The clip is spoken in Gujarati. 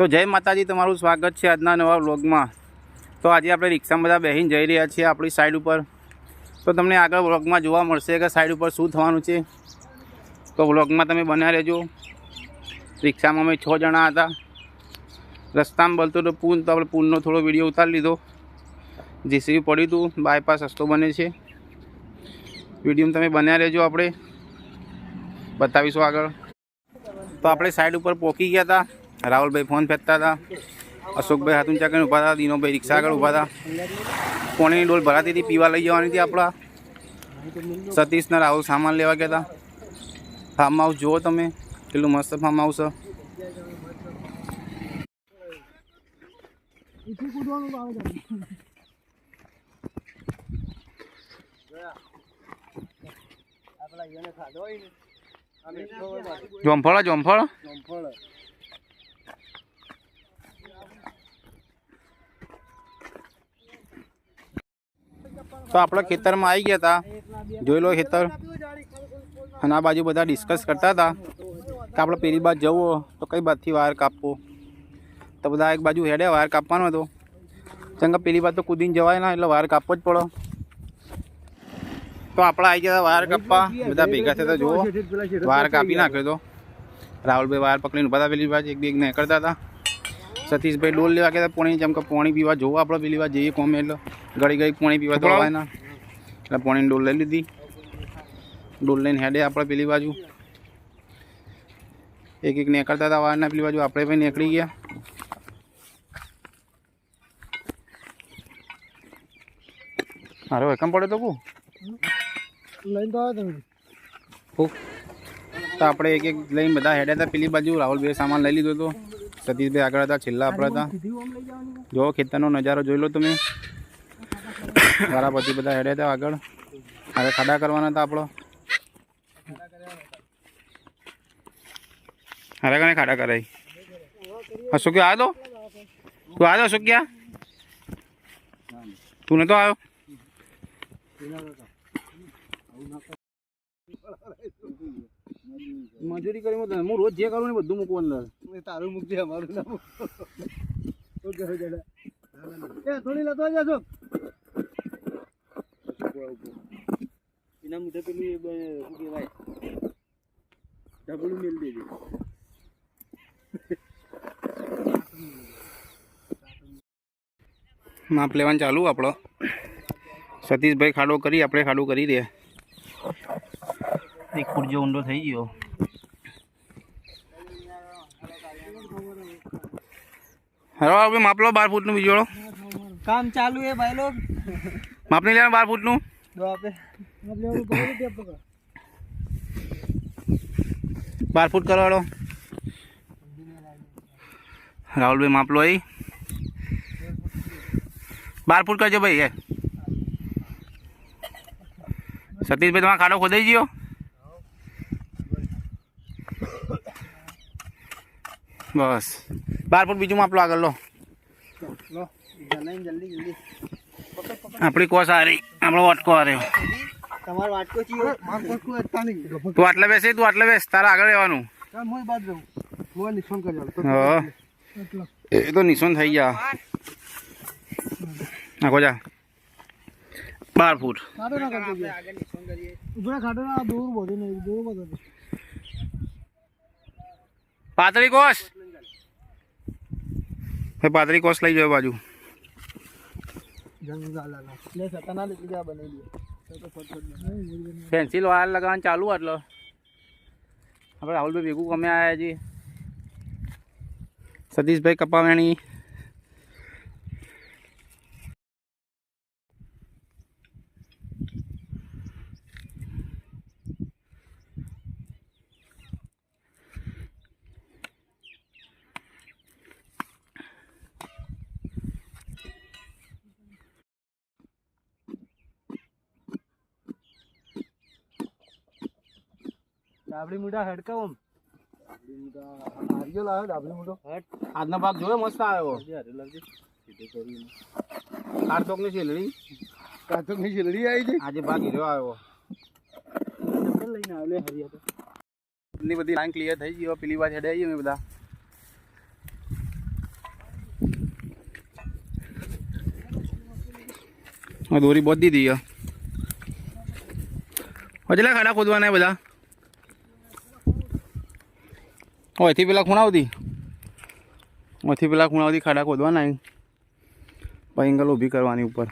તો જય માતાજી, તમારું સ્વાગત છે આજના નવા વ્લોગમાં. તો આજે આપણે રિક્ષામાં બધા બેસીને જઈ રહ્યા છીએ આપણી સાઈડ ઉપર. તો તમને આગળ વ્લોગમાં જોવા મળશે કે સાઈડ ઉપર શું થવાનું છે. તો વ્લોગમાં તમે બન્યા રહેજો. રિક્ષામાં અમે છ જણા હતા. રસ્તામાં બોલતો તો પૂલ, તો આપણે પૂલનો થોડો વીડિયો ઉતારી લીધો. જેસીબી પડ્યું હતું બાયપાસ રસ્તો બને છે. વીડિયો તમે બન્યા રહેજો આપણે. બતાવીશું આગળ. તો આપણે સાઈડ ઉપર પહોંચી ગયા હતા. રાહુલભાઈ ફોન ફેંકતા હતા. અશોકભાઈ હાથું ચાકીને ઊભા હતા, દિનોભાઈ રિક્ષા આગળ ઊભા હતા. કોણીની ડોલ ભરાતી હતી, પીવા લઈ જવાની હતી આપણા. સતીશના રાહુલ સામાન લેવા ગયા હતા. ફાર્મ હાઉસ જુઓ તમે, કેટલું મસ્ત ફાર્મ હાઉસ જોમફળ જોમફળ જોમફળ. તો આપણે ખેતરમાં આવી ગયા હતા જોઈ લો ખેતર. અને આ બાજુ બધા ડિસ્કસ કરતા હતા કે આપણે પેલી બાજુ જવું તો કઈ બાજુથી વાયર કાપવો. તો બધા એક બાજુ હેડે વાયર કાપવાનો હતો કેમ કે પેલી બાજુ તો કૂદીને જવાય ના, એટલે વાયર કાપવો જ પડો. તો આપણે આવી ગયા હતા વાયર કાપવા. બધા ભેગા થતા જુઓ. વાયર કાપી નાખ્યો તો. રાહુલભાઈ વાયર પકડીને બધા પેલી બાજુ, એક બે એક નીકળતા હતા સતીશભાઈ ડોલ લેવા ગયા હતા પોણી જેમ કે પોણી પીવા જોવો આપણે પેલી વાર જઈએ કોમે એટલે. ઘડી ઘડી પોણી પીવા તો આવે ના એટલે પોણીની ડોલ લઈ લીધી. ડોલ લઈને હેડે આપણે પેલી બાજુ. એક એક નીકળતા હતા વારના પેલી બાજુ. આપણે પણ નીકળી ગયા. હારો એકમ પડે તો કુ? લઈને તો આવ્યો તમે. ફૂક તો આપણે એક એક લઈને બધા હેડ્યા હતા પેલી બાજુ. રાહુલભાઈ સામાન લઈ લીધો હતો સતીશભાઈ આગળ હતા છેલ્લા આપણે હતા. જો ખેતરનો નજારો જોઈ લો તમે. વારા પછી બધા હેડે હતા આગળ. હવે ખાડા કરવાના હતા આપણો. અરે કને ખાડા કરાય? શું આ દો. તું આ દો શું ક્યાં તું નતો આવ્યો? મજૂરી કરી હું હું રોજ જે કરું ને બધું મૂકવું અંદર. તારું મૂકજે અમારું ના તો થોડી લેતો જજો એના મુદ્દે પેલું એ શું કહેવાય? ડબલું મેલ દેજે માપ લેવાનું ચાલુ આપણો. સતીશભાઈ ખાડો કરી આપણે ખાડો કરી દે એક ફૂટ ઊંડો થઈ ગયો. હા આપણે માપ લો બાર ફૂટનું બીજોળો કામ ચાલુ હે ભાઈ લોગ. માપ નહીં લેવાનું બાર ફૂટનું? દો આપે. બાર ફૂટ કરવાડો રાહુલભાઈ માપ લો અહીં બાર ફૂટ કરજો ભાઈ એ. સતીશભાઈ તમારા ખાડો ખોદાઈ ગયો? બસ. બાર ફૂટ બીજું માપ લો આગળ લો. આપણી કોસ આ રહી આપણો વટકો આ રહ્યો તમારો વાટકો ચીયો. માર કોટકો નહીં. તું આટલે બેસે તું આટલે બેસ તારા આગળ રહેવાનું. કામ મોય બાદ રહું. મોય નિશાન કરજો હા. એ તો નિશાન થઈ ગયા. નાખો જા. બાર ફૂટ. ખાડો ના કરજો આગળ નિશાન કરીએ. ઉભરા ખાડો ના દૂર બધું નહીં દૂર બધું પાતળી કોસ. ભાઈ પાતળી કોસ લઈ જાવ બાજુ. જંગલ લે સતાના લીધે બનાવી દે પેન્સિલ વાયર લગાવવાનું ચાલુ એટલે. આપણે રાહુલભાઈ ભેગું ગમે આવ્યા છીએ. સતીશભાઈ કપાવેણી ડાબડી મૂઢા હડકાવો હારિયો લાવ્યો ડાબડી મૂઢો આજનો ભાગ જોયો મસ્ત આવ્યો. કાર્તોકની શેલડી કાર્તોકની શેલડી. આવી છે આજે ભાગ હીરો આવ્યો. લઈને હરિયા તો? ની બધી લાઈન ક્લિયર થઈ ગઈ પેલી વાર હેડે આવી બધા. દોરી બોધી દીધી હજલા ખાડા ખોદવાના બધા? ઓયથી પેલા ખૂણાવતી. અહીંથી પેલા ખૂણાવતી ખાડા ખોદવાના પછી એંગલ ઊભી કરવાની ઉપર.